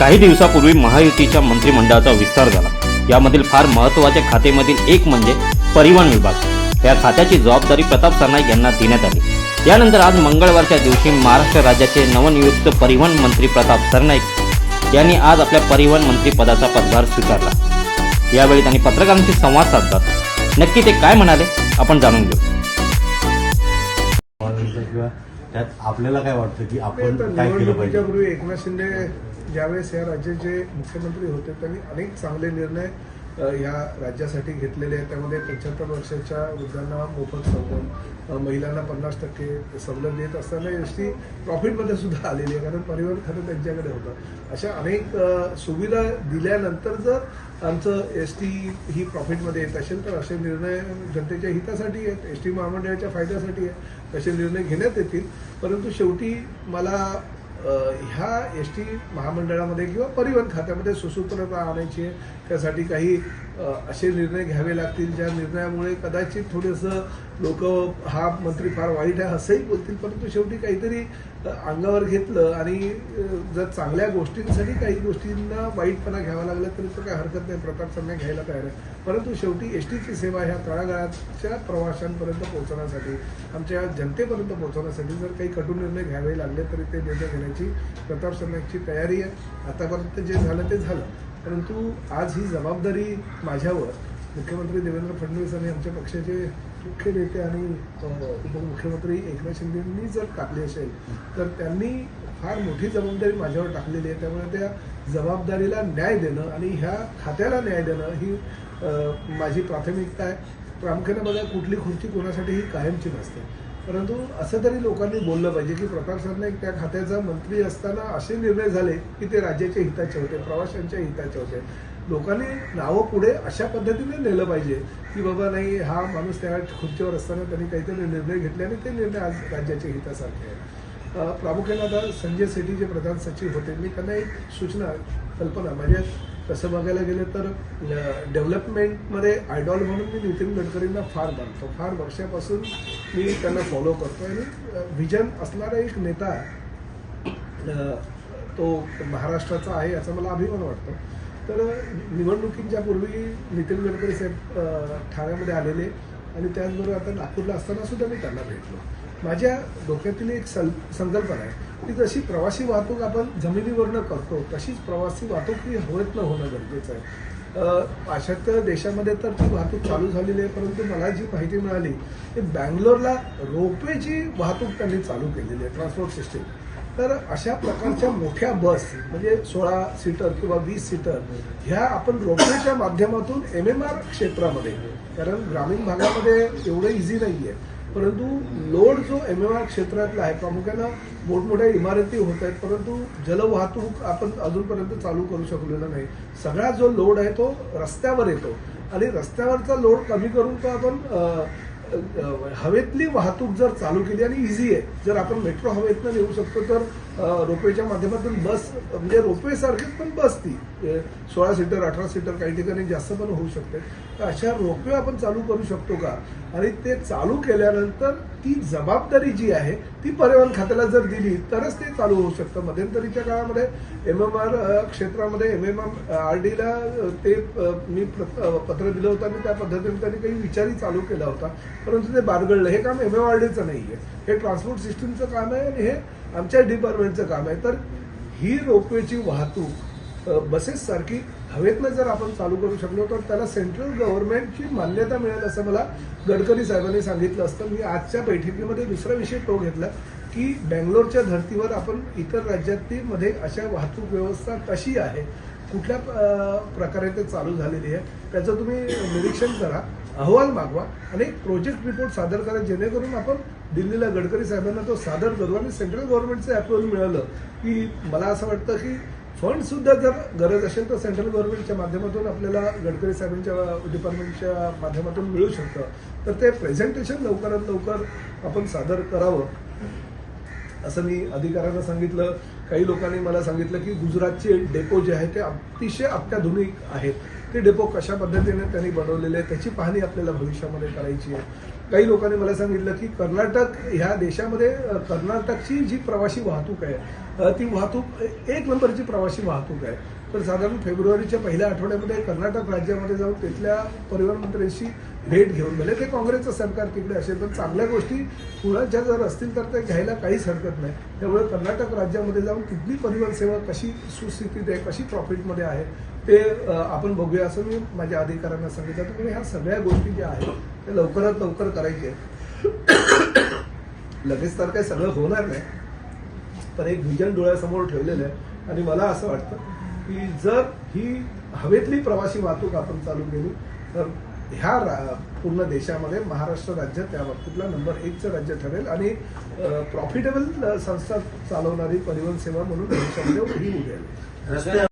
काही दिवसापूर्वी महायुतीच्या मंत्रिमंडळाचा विस्तार झाला. यामधील फार महत्त्वाच्या खातेमधील एक म्हणजे परिवहन विभाग. या खात्याची जबाबदारी प्रताप सरनाईक यांना देण्यात आली. यानंतर आज मंगळवारच्या दिवशी महाराष्ट्र राज्याचे नवनियुक्त परिवहन मंत्री प्रताप सरनाईक यांनी आज आपल्या परिवहन मंत्री पदाचा पदभार स्वीकारला. यावेळी त्यांनी पत्रकारांशी संवाद साधतात नक्की ते काय म्हणाले आपण जाणून घेऊ. किंवा त्यात आपल्याला काय वाटतं की आपण काय केलं पाहिजे? एकनाथ शिंदे ज्यावेळेस या राज्याचे मुख्यमंत्री होते त्यांनी अनेक चांगले निर्णय या राज्यासाठी घेतलेले आहेत. त्यामध्ये पंच्याहत्तर वर्षाच्या वृद्धांना मोफत सवलत महिलांना पन्नास टक्के सवलत देत असताना एस टी प्रॉफिटमध्ये सुद्धा आलेली आहे कारण परिवहन खातं त्यांच्याकडे होतं. अशा अनेक सुविधा दिल्यानंतर जर आमचं एस टी ही प्रॉफिटमध्ये येत असेल तर असे निर्णय जनतेच्या हितासाठी आहेत एस टी महामंडळाच्या फायद्यासाठी आहे तसे निर्णय घेण्यात येतील. परंतु शेवटी मला ह्या एस टी महामंडळामध्ये किंवा परिवहन खात्यामध्ये सुसूत्रता आणायची आहे त्यासाठी काही असे निर्णय घ्यावे लागतील. ज्या निर्णयामुळे कदाचित थोडंसं लोक हा मंत्री फार वाईट आहे असंही बोलतील. परंतु शेवटी काहीतरी अंगावर घेतलं आणि जर चांगल्या गोष्टींसाठी काही गोष्टींना वाईटपणा घ्यावा लागला तरी तर काही हरकत नाही. प्रताप सरणे घ्यायला तयार आहे. परंतु शेवटी एस टीची सेवा ह्या तळागाळाच्या प्रवाशांपर्यंत पोहोचवण्यासाठी आमच्या जनतेपर्यंत पोहोचवण्यासाठी जर काही कठोर निर्णय घ्यावे लागले तरी ते निर्णय घेण्याची प्रताप सरनाईकची तयारी आहे. आतापर्यंत जे झालं ते झालं. परंतु आज ही जबाबदारी माझ्यावर मुख्यमंत्री देवेंद्र फडणवीस आणि आमच्या पक्षाचे मुख्य नेते आणि उपमुख्यमंत्री एकनाथ शिंदेंनी जर टाकली असेल तर त्यांनी फार मोठी जबाबदारी माझ्यावर टाकलेली आहे. त्यामुळे त्या जबाबदारीला न्याय देणं आणि ह्या खात्याला न्याय देणं ही माझी प्राथमिकता आहे. प्रामुख्याने बघा कुठली खुर्ची कोणासाठी ही कायमची नसते. परंतु असं तरी लोकांनी बोललं पाहिजे की प्रताप सरनाईक त्या खात्याचा मंत्री असताना असे निर्णय झाले की ते राज्याच्या हिताचे होते प्रवाशांच्या हिताचे होते. लोकांनी नावं पुढे अशा पद्धतीने नेलं पाहिजे की बाबा नाही हा माणूस त्या खुर्चीवर असताना त्यांनी काहीतरी निर्णय घेतले आणि ते निर्णय आज राज्याच्या हितासारखे आहेत. प्रामुख्याने आता संजय सेठी जे प्रधान सचिव होते मी त्यांना एक सूचना कल्पना म्हणजे तसं बघायला गेलं तर डेव्हलपमेंटमध्ये आयडॉल म्हणून मी नितीन गडकरींना फार मानतो. फार वर्षापासून मी त्यांना फॉलो करतो आणि व्हिजन असणारा एक नेता तो महाराष्ट्राचा आहे याचा मला अभिमान वाटतो. तर निवडणुकींच्या पूर्वी नितीन गडकरी साहेब ठाण्यामध्ये आलेले आणि त्याचबरोबर आता नागपूरला असताना सुद्धा मी त्यांना भेटलो. माझ्या डोक्यातील एक सल संकल्पना आहे की जशी प्रवासी वाहतूक आपण जमिनीवरनं करतो तशीच प्रवासी वाहतूक ही हवेतनं होणं गरजेचं आहे. पाश्चात्य देशामध्ये तर ती वाहतूक चालू झालेली आहे परंतु मला जी माहिती मिळाली की बँगलोरला रोपवेची वाहतूक त्यांनी चालू केलेली आहे ट्रान्सपोर्ट सिस्टीम तर अशा प्रकारच्या मोठ्या बस म्हणजे सोळा सीटर किंवा वीस सीटर ह्या आपण रोपवेच्या माध्यमातून एम एम आर क्षेत्रामध्ये कारण ग्रामीण भागामध्ये एवढं इझी नाही आहे परंतु लोड जो एम एम आर क्षेत्रातला आहे प्रामुख्यानं मोठमोठ्या इमारती होत आहेत परंतु जलवाहतूक आपण अजूनपर्यंत चालू करू शकलेला नाही. सगळा जो लोड आहे तो रस्त्यावर येतो. आणि रस्त्यावरचा लोड कमी करून तो आपण हवेतली वाहतूक जर चालू केली आणि इझी आहे जर आपण मेट्रो हवेतनं नेऊ शकतो तर रोपवेच्या माध्यमातून बस म्हणजे रोपवे सारखीच पण बस ती. सोळा सीटर अठरा सीटर काही ठिकाणी जास्त पण होऊ शकते. तर अशा रोपवे आपण चालू करू शकतो का? आणि ते चालू केल्यानंतर ती जबाबदारी जी आहे ती परिवहन खात्याला जर दिली तरच ते चालू होऊ शकतं. मध्यंतरीच्या काळामध्ये एम एम आर क्षेत्रामध्ये एम एम आर डीला ते मी पत्र दिलं होतं आणि त्या पद्धतीने त्यांनी काही विचारही चालू केला होता. परंतु ते बारगळलं हे काम एम एम आर डीचं नाही आहे हे ट्रान्सपोर्ट सिस्टीमचं काम आहे आणि हे आमच्या डिपार्टमेंटचं काम आहे. तर ही रोपवेची वाहतूक बसेससारखी हवेतनं जर आपण चालू करू शकलो तर त्याला सेंट्रल गव्हर्नमेंटची मान्यता मिळेल असं मला गडकरी साहेबांनी सांगितलं असतं. मी आजच्या बैठकीमध्ये दुसरा विषय तो घेतला की बँगलोरच्या धर्तीवर आपण इतर राज्यातील मध्ये अशा वाहतूक व्यवस्था कशी आहे कुठल्या प्रकारे ते चालू झालेली आहे त्याचं तुम्ही निरीक्षण करा. अहवाल मागवा आणि एक प्रोजेक्ट रिपोर्ट सादर करा जेणेकरून आपण दिल्लीला गडकरी साहेबांना तो सादर करू आणि सेंट्रल गव्हर्नमेंटचं अप्रुव्हल मिळालं. की मला असं वाटतं की फंड सुद्धा जर गरज असेल तर सेंट्रल गव्हर्नमेंटच्या माध्यमातून आपल्याला गडकरी साहेबांच्या डिपार्टमेंटच्या माध्यमातून मिळू शकतं. तर ते प्रेझेंटेशन लवकरात लवकर आपण सादर करावं. असं मी अधिकाऱ्यांना सांगितलं. काही लोकांनी मला सांगितलं की गुजरातचे डेपो जे आहे ते अतिशय अत्याधुनिक आहेत. ते डेपो कशा पद्धतीने त्यांनी बनवलेले आहे त्याची पाहणी आपल्याला भविष्यामध्ये करायची आहे. काही लोकांनी मला सांगितलं की कर्नाटक ह्या देशामध्ये कर्नाटकची जी प्रवासी वाहतूक आहे ती वाहतूक एक नंबरची प्रवासी वाहतूक आहे. तर साधारण फेब्रुवारीच्या पहिल्या आठवड्यामध्ये कर्नाटक राज्यामध्ये जाऊन तिथल्या परिवहन मंत्र्यांशी भेट घेऊन गेले ते काँग्रेसचं सरकार तिकडे असेल पण चांगल्या गोष्टी कुणाच्या जर असतील तर ते घ्यायला काहीच हरकत नाही. त्यामुळे कर्नाटक राज्यामध्ये जाऊन तिथली परिवहन सेवा कशी सुस्थितीत आहे कशी प्रॉफिटमध्ये आहे ते आपण बघूया असं मी माझ्या अधिकाऱ्यांना सांगितलं. तर ह्या सगळ्या गोष्टी ज्या आहेत ते लवकरात लवकर करायचे. लगेच तर काही सगळं होणार नाही. पण एक विजन डोळ्यासमोर ठेवलेलं आहे. आणि मला असं वाटतं की जर ही हवेतली प्रवासी वाहतूक आपण चालू केली तर ह्या रा- पूर्ण देशामध्ये महाराष्ट्र राज्य त्या बाबतीतला नंबर एकचं राज्य ठरेल. आणि प्रॉफिटेबल संस्था चालवणारी परिवहन सेवा म्हणून भविष्यामध्ये ही उभेल रस्ते